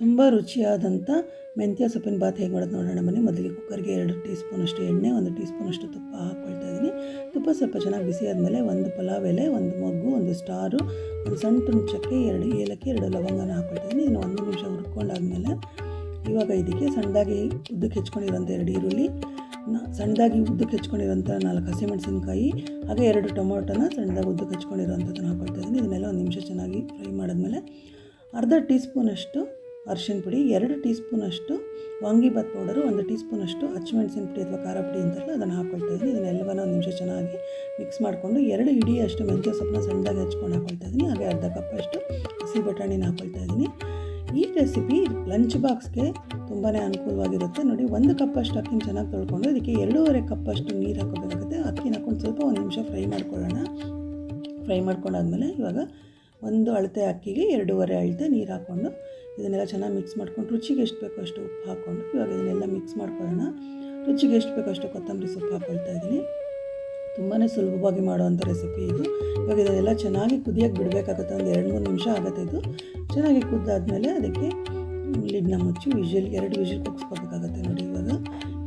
ತುಂಬ ರುಚಿಯಾದಂಥ ಮೆಂತ್ಯ ಸೊಪ್ಪಿನ ಬಾತ್ ಹೇಗೆ ಮಾಡೋದು ನೋಡೋಣ. ಮನೆ ಮೊದಲಿಗೆ ಕುಕ್ಕರ್ಗೆ ಎರಡು ಟೀ ಸ್ಪೂನಷ್ಟು ಎಣ್ಣೆ, ಒಂದು ಟೀ ಸ್ಪೂನಷ್ಟು ತುಪ್ಪ ಹಾಕ್ಕೊಳ್ತಾ ಇದ್ದೀನಿ. ತುಪ್ಪ ಸ್ವಲ್ಪ ಚೆನ್ನಾಗಿ ಬಿಸಿ ಆದಮೇಲೆ ಒಂದು ಪಲಾವ್ ಎಲೆ, ಒಂದು ಮೊಗ್ಗು, ಒಂದು ಸ್ಟಾರು, ಒಂದು ಸಣ್ಣ ತುಂಡು ಎರಡು ಏಲಕ್ಕಿ, ಎರಡು ಲವಂಗನ ಹಾಕ್ಕೊಳ್ತಾ ಇದ್ದೀನಿ. ಇನ್ನು ಒಂದು ನಿಮಿಷ ಹುರ್ಕೊಂಡಾದ್ಮೇಲೆ ಇವಾಗ ಇದಕ್ಕೆ ಸಣ್ಣದಾಗಿ ಉದ್ದಕ್ಕೆ ಹೆಚ್ಕೊಂಡಿರೋಂಥ ಎರಡು ಈರುಳ್ಳಿ ಸಣ್ಣದಾಗಿ ಉದ್ದಕ್ಕೆ ಹೆಚ್ಕೊಂಡಿರೋಂಥ ನಾಲ್ಕು ಹಸಿಮೆಣಸಿನಕಾಯಿ, ಹಾಗೆ ಎರಡು ಟೊಮೊಟೊನ ಸಣ್ಣದಾಗಿ ಉದ್ದಕ್ಕೆ ಹೆಚ್ಕೊಂಡಿರೋಂಥದ್ದನ್ನು ಹಾಕ್ಕೊಳ್ತಾ ಇದ್ದೀನಿ. ಇದನ್ನೆಲ್ಲ ಒಂದು ನಿಮಿಷ ಚೆನ್ನಾಗಿ ಫ್ರೈ ಮಾಡಿದ್ಮೇಲೆ ಅರ್ಧ ಟೀ ಸ್ಪೂನಷ್ಟು ಅರಿಶಿನ ಪುಡಿ, ಎರಡು ಟೀ ಸ್ಪೂನಷ್ಟು ವಾಂಗಿಬಾತ್ ಪೌಡರು ಒಂದು ಟೀ ಸ್ಪೂನಷ್ಟು ಹಚ್ಚುಮೆಣಸಿನ ಪುಡಿ ಅಥವಾ ಖಾರ ಪುಡಿ ಅಂತಾರಲ್ಲ ಅದನ್ನು ಹಾಕ್ಕೊಳ್ತಾ ಇದ್ದೀನಿ. ಇದನ್ನೆಲ್ಲವನ್ನ ಒಂದು ನಿಮಿಷ ಚೆನ್ನಾಗಿ ಮಿಕ್ಸ್ ಮಾಡಿಕೊಂಡು ಎರಡು ಇಡಿಯಷ್ಟು ಮೆಂತ್ಯ ಸೊಪ್ಪನ್ನ ಸಣ್ಣದಾಗಿ ಹಚ್ಕೊಂಡು ಹಾಕ್ಕೊಳ್ತಾ ಇದ್ದೀನಿ. ಹಾಗೆ ಅರ್ಧ ಕಪ್ಪಷ್ಟು ಹಸಿ ಬಟಾಣಿನ ಹಾಕ್ಕೊಳ್ತಾ ಇದ್ದೀನಿ. ಈ ರೆಸಿಪಿ ಲಂಚ್ ಬಾಕ್ಸ್ಗೆ ತುಂಬಾ ಅನುಕೂಲವಾಗಿರುತ್ತೆ. ನೋಡಿ, ಒಂದು ಕಪ್ಪಷ್ಟು ಅಕ್ಕಿನ ಚೆನ್ನಾಗಿ ತೊಳ್ಕೊಂಡು ಇದಕ್ಕೆ ಎರಡೂವರೆ ಕಪ್ಪಷ್ಟು ನೀರು ಹಾಕೋಬೇಕಾಗುತ್ತೆ ಅಕ್ಕಿನ ಹಾಕೊಂಡು ಸ್ವಲ್ಪ ಒಂದು ನಿಮಿಷ ಫ್ರೈ ಮಾಡ್ಕೊಳ್ಳೋಣ. ಫ್ರೈ ಮಾಡ್ಕೊಂಡಾದ್ಮೇಲೆ ಇವಾಗ ಒಂದು ಅಳತೆ ಅಕ್ಕಿಗೆ ಎರಡೂವರೆ ಅಳತೆ ನೀರು ಹಾಕ್ಕೊಂಡು ಇದನ್ನೆಲ್ಲ ಚೆನ್ನಾಗಿ ಮಿಕ್ಸ್ ಮಾಡ್ಕೊಂಡು ರುಚಿಗೆ ಎಷ್ಟು ಬೇಕೋ ಅಷ್ಟು ಉಪ್ಪು ಹಾಕ್ಕೊಂಡು ಇವಾಗ ಇದನ್ನೆಲ್ಲ ಮಿಕ್ಸ್ ಮಾಡ್ಕೊಳ್ಳೋಣ. ರುಚಿಗೆ ಎಷ್ಟು ಬೇಕೋ ಅಷ್ಟು ಕೊತ್ತಂಬರಿ ಸೊಪ್ಪು ಹಾಕ್ಕೊಳ್ತಾ ಇದ್ದೀನಿ. ತುಂಬಾ ಸುಲಭವಾಗಿ ಮಾಡುವಂಥ ರೆಸಿಪಿ ಇದು. ಇವಾಗ ಇದನ್ನೆಲ್ಲ ಚೆನ್ನಾಗಿ ಕುದಿಯೋಕ್ಕೆ ಬಿಡಬೇಕಾಗುತ್ತೆ, ಒಂದು ಎರಡು ಮೂರು ನಿಮಿಷ ಆಗುತ್ತೆ ಇದು. ಚೆನ್ನಾಗಿ ಕುದ್ದಾದಮೇಲೆ ಅದಕ್ಕೆ ಲಿಡ್ನ ಮುಚ್ಚಿ ವಿಷಲ್ ಎರಡು ವಿಷಲ್ ಕುಗ್ಸ್ಕೋಬೇಕಾಗತ್ತೆ ನೋಡಿ ಇವಾಗ.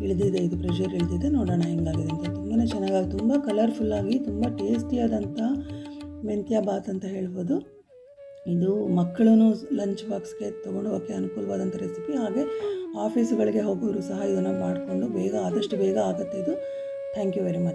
ಇಳಿದಿದೆ, ಇದು ಪ್ರೆಷರ್ ಇಳಿದಿದೆ, ನೋಡೋಣ ಹೆಂಗಾಗಿದೆ ಅಂತ. ತುಂಬಾ ಚೆನ್ನಾಗಾಗಿ ತುಂಬ ಕಲರ್ಫುಲ್ಲಾಗಿ ತುಂಬ ಟೇಸ್ಟಿಯಾದಂಥ ಮೆಂತ್ಯ ಬಾತ್ ಅಂತ ಹೇಳ್ಬೋದು. ಇದು ಮಕ್ಕಳೂ ಲಂಚ್ ಬಾಕ್ಸ್ಗೆ ತೊಗೊಂಡು ಅನುಕೂಲವಾದಂಥ ರೆಸಿಪಿ ಹಾಗೆ ಆಫೀಸುಗಳಿಗೆ ಹೋಗೋರು ಸಹ ಇದನ್ನು ಮಾಡಿಕೊಂಡು ಬೇಗ ಆದಷ್ಟು ಬೇಗ ಆಗುತ್ತೆ ಇದು. Thank you very much